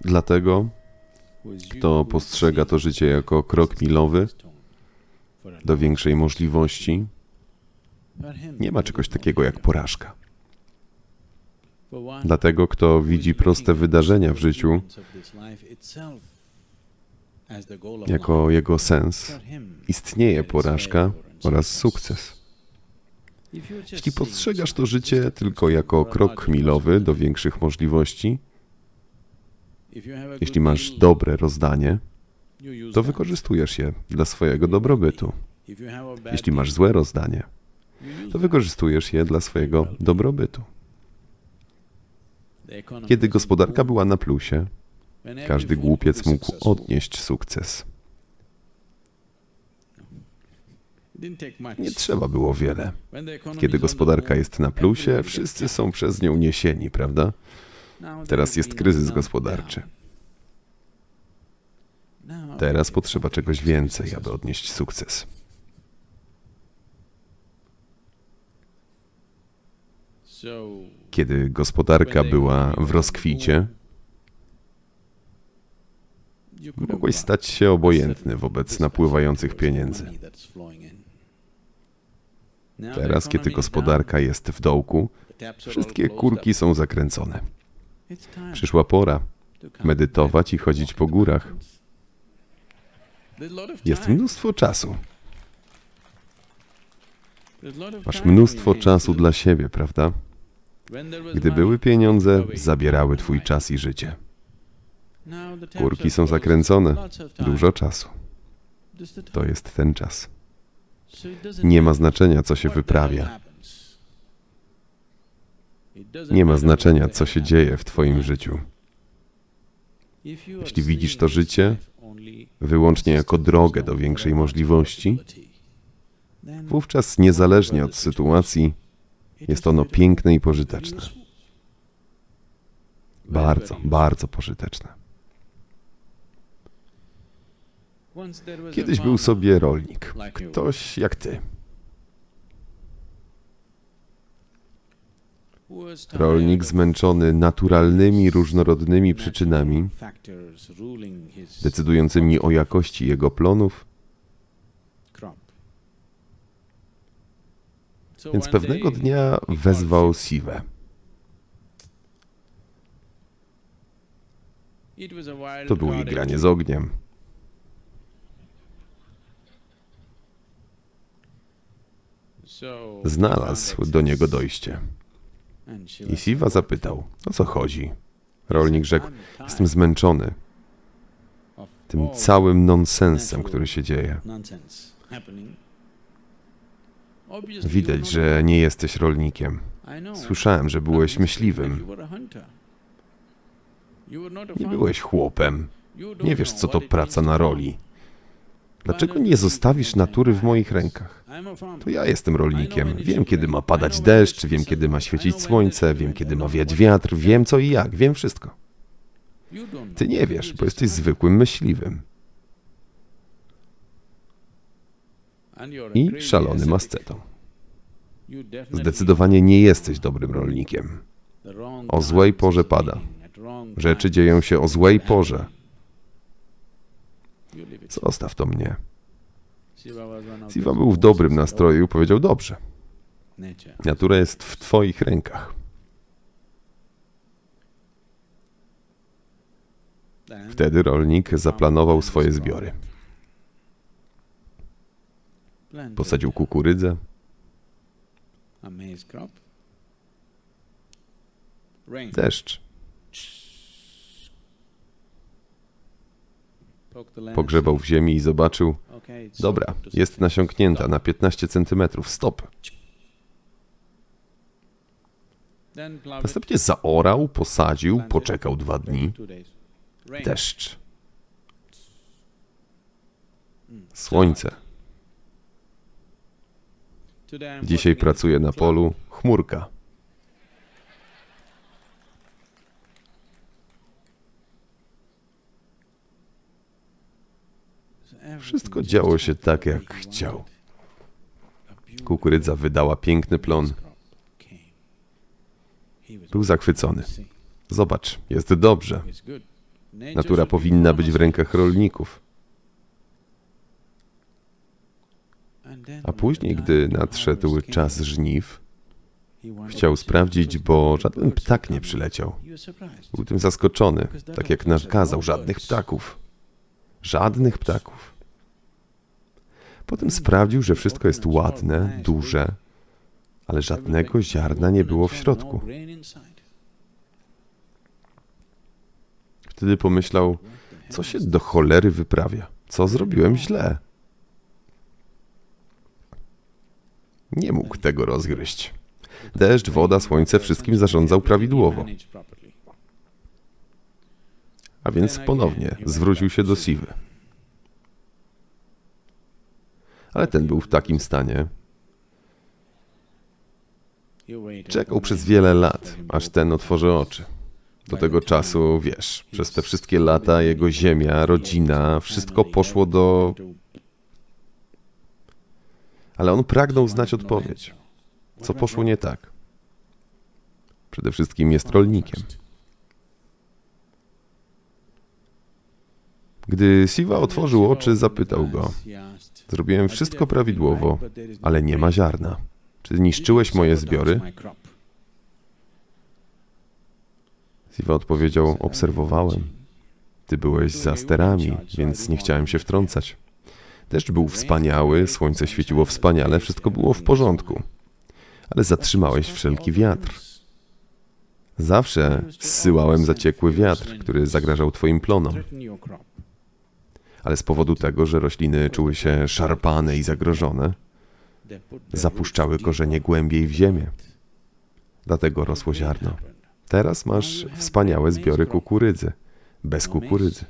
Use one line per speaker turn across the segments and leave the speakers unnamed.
Dlatego, kto postrzega to życie jako krok milowy do większej możliwości, nie ma czegoś takiego jak porażka. Dlatego, kto widzi proste wydarzenia w życiu jako jego sens, istnieje porażka oraz sukces. Jeśli postrzegasz to życie tylko jako krok milowy do większych możliwości, jeśli masz dobre rozdanie, to wykorzystujesz je dla swojego dobrobytu. Jeśli masz złe rozdanie, to wykorzystujesz je dla swojego dobrobytu. Kiedy gospodarka była na plusie, każdy głupiec mógł odnieść sukces. Nie trzeba było wiele. Kiedy gospodarka jest na plusie, wszyscy są przez nią niesieni, prawda? Teraz jest kryzys gospodarczy. Teraz potrzeba czegoś więcej, aby odnieść sukces. Kiedy gospodarka była w rozkwicie, mogłeś stać się obojętny wobec napływających pieniędzy. Teraz, kiedy gospodarka jest w dołku, wszystkie kurki są zakręcone. Przyszła pora medytować i chodzić po górach. Jest mnóstwo czasu. Masz mnóstwo czasu dla siebie, prawda? Gdy były pieniądze, zabierały twój czas i życie. Kurki są zakręcone. Dużo czasu. To jest ten czas. Nie ma znaczenia, co się wyprawia. Nie ma znaczenia, co się dzieje w Twoim życiu. Jeśli widzisz to życie wyłącznie jako drogę do większej możliwości, wówczas niezależnie od sytuacji jest ono piękne i pożyteczne. Bardzo, bardzo pożyteczne. Kiedyś był sobie rolnik, ktoś jak ty. Rolnik zmęczony naturalnymi, różnorodnymi przyczynami, decydującymi o jakości jego plonów, więc pewnego dnia wezwał Siwę. To było igranie z ogniem. Znalazł do niego dojście. I Siwa zapytał, o co chodzi? Rolnik rzekł, jestem zmęczony tym całym nonsensem, który się dzieje. Widać, że nie jesteś rolnikiem. Słyszałem, że byłeś myśliwym. Nie byłeś chłopem. Nie wiesz, co to praca na roli. Dlaczego nie zostawisz natury w moich rękach? To ja jestem rolnikiem. Wiem, kiedy ma padać deszcz, wiem, kiedy ma świecić słońce, wiem, kiedy ma wiać wiatr, wiem co i jak, wiem wszystko. Ty nie wiesz, bo jesteś zwykłym myśliwym i szalonym ascetą. Zdecydowanie nie jesteś dobrym rolnikiem. O złej porze pada. Rzeczy dzieją się o złej porze. Zostaw to mnie. Siwa był w dobrym nastroju i powiedział dobrze. Natura jest w twoich rękach. Wtedy rolnik zaplanował swoje zbiory. Posadził kukurydzę, deszcz, pogrzebał w ziemi i zobaczył, dobra, jest nasiąknięta na 15 centymetrów, stop. Następnie zaorał, posadził, poczekał dwa dni, deszcz, słońce. Dzisiaj pracuje na polu. Chmurka. Wszystko działo się tak, jak chciał. Kukurydza wydała piękny plon. Był zachwycony. Zobacz, jest dobrze. Natura powinna być w rękach rolników. A później, gdy nadszedł czas żniw, chciał sprawdzić, bo żaden ptak nie przyleciał. Był tym zaskoczony, tak jak nakazał, żadnych ptaków. Żadnych ptaków. Potem sprawdził, że wszystko jest ładne, duże, ale żadnego ziarna nie było w środku. Wtedy pomyślał, co się do cholery wyprawia? Co zrobiłem źle? Nie mógł tego rozgryźć. Deszcz, woda, słońce wszystkim zarządzał prawidłowo. A więc ponownie zwrócił się do Siwy. Ale ten był w takim stanie. Czekał przez wiele lat, aż ten otworzy oczy. Do tego czasu, wiesz, przez te wszystkie lata jego ziemia, rodzina, wszystko poszło do. Ale on pragnął znać odpowiedź. Co poszło nie tak? Przede wszystkim jest rolnikiem. Gdy Siwa otworzył oczy, zapytał go: Zrobiłem wszystko prawidłowo, ale nie ma ziarna. Czy niszczyłeś moje zbiory? Siwa odpowiedział: Obserwowałem. Ty byłeś za sterami, więc nie chciałem się wtrącać. Deszcz był wspaniały, słońce świeciło wspaniale, wszystko było w porządku. Ale zatrzymałeś wszelki wiatr. Zawsze zsyłałem zaciekły wiatr, który zagrażał twoim plonom. Ale z powodu tego, że rośliny czuły się szarpane i zagrożone, zapuszczały korzenie głębiej w ziemię. Dlatego rosło ziarno. Teraz masz wspaniałe zbiory kukurydzy, bez kukurydzy.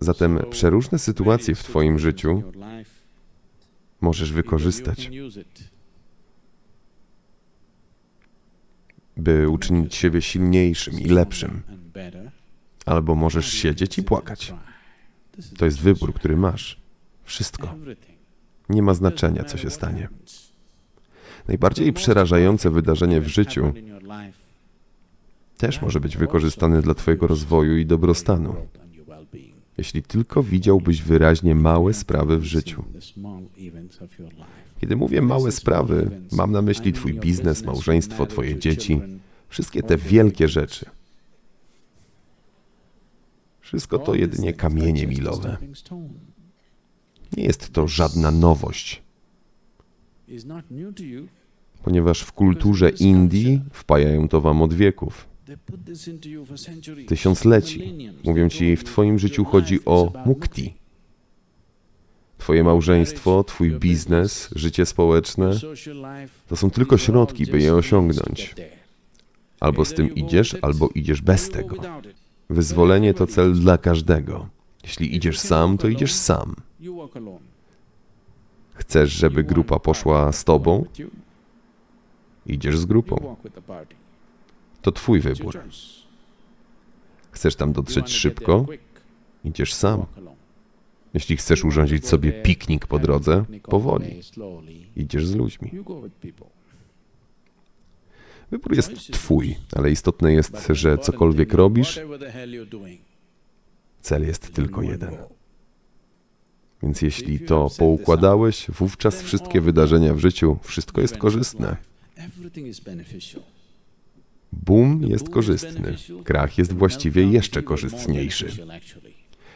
Zatem przeróżne sytuacje w Twoim życiu możesz wykorzystać, by uczynić siebie silniejszym i lepszym. Albo możesz siedzieć i płakać. To jest wybór, który masz. Wszystko. Nie ma znaczenia, co się stanie. Najbardziej przerażające wydarzenie w życiu też może być wykorzystane dla Twojego rozwoju i dobrostanu, jeśli tylko widziałbyś wyraźnie małe sprawy w życiu. Kiedy mówię małe sprawy, mam na myśli Twój biznes, małżeństwo, Twoje dzieci, wszystkie te wielkie rzeczy. Wszystko to jedynie kamienie milowe. Nie jest to żadna nowość, ponieważ w kulturze Indii wpajają to wam od wieków, tysiącleci. Mówią ci, w twoim życiu chodzi o mukti. Twoje małżeństwo, twój biznes, życie społeczne to są tylko środki, by je osiągnąć. Albo z tym idziesz, albo idziesz bez tego. Wyzwolenie to cel dla każdego. Jeśli idziesz sam, to idziesz sam. Chcesz, żeby grupa poszła z tobą? Idziesz z grupą. To twój wybór. Chcesz tam dotrzeć szybko? Idziesz sam. Jeśli chcesz urządzić sobie piknik po drodze, powoli. Idziesz z ludźmi. Wybór jest twój, ale istotne jest, że cokolwiek robisz, cel jest tylko jeden. Więc jeśli to poukładałeś, wówczas wszystkie wydarzenia w życiu, wszystko jest korzystne. Boom jest korzystny. Krach jest właściwie jeszcze korzystniejszy.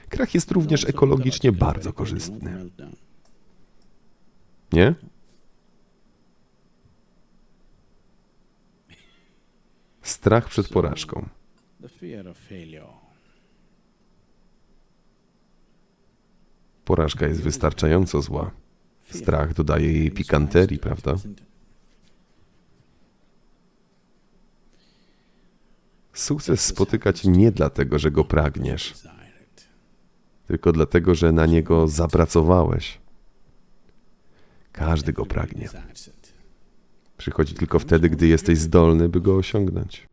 Krach jest również ekologicznie bardzo korzystny. Nie? Strach przed porażką. Porażka jest wystarczająco zła. Strach dodaje jej pikanterii, prawda? Sukces spotykać nie dlatego, że go pragniesz, tylko dlatego, że na niego zapracowałeś. Każdy go pragnie. Przychodzi tylko wtedy, gdy jesteś zdolny, by go osiągnąć.